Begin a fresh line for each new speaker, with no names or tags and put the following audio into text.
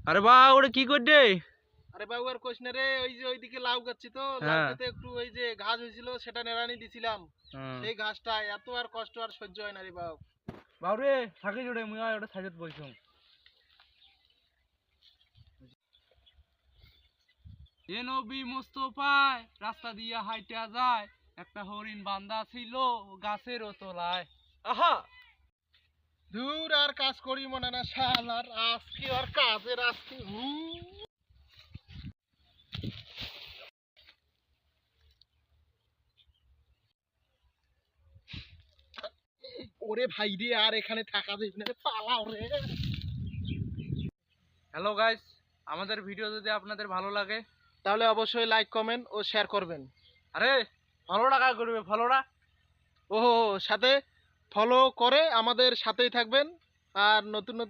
আরে বা ওটা কি করছে?
আরে বাবু আর কোশ রে ওই যে ওইদিকে লাউ গাচ্ছি তো
হ্যাঁ।
লাউতে একটু ওই যে ঘাস হয়েছিল সেটা নেড়ানি দিছিলাম। সেই ঘাসটা এত আর কষ্ট আর সহ্য হয় না রে বাবু
বাবুরে থাকি জোড়ে মুই আর ওটা বইছুম এ নবী মোস্তফায় রাস্তা দিয়ে হাইটা যায় একটা হরিণ বান্দা ছিল গাছের তলায় আহা!
দূর আর কাজ করি মনে না শাল আর আজকে আর কাজের আজকে। ওরে ভাই রে আর এখানে থাকা যাবে না পালাও রে।
হ্যালো গাইস আমাদের ভিডিও যদি আপনাদের ভালো লাগে
তাহলে অবশ্যই লাইক কমেন্ট ও শেয়ার করবেন।
আরে ফলো টাকা করবে? ফলোটা
ও সাথে ফলো করে আমাদের সাথেই থাকবেন। আর নতুন নতুন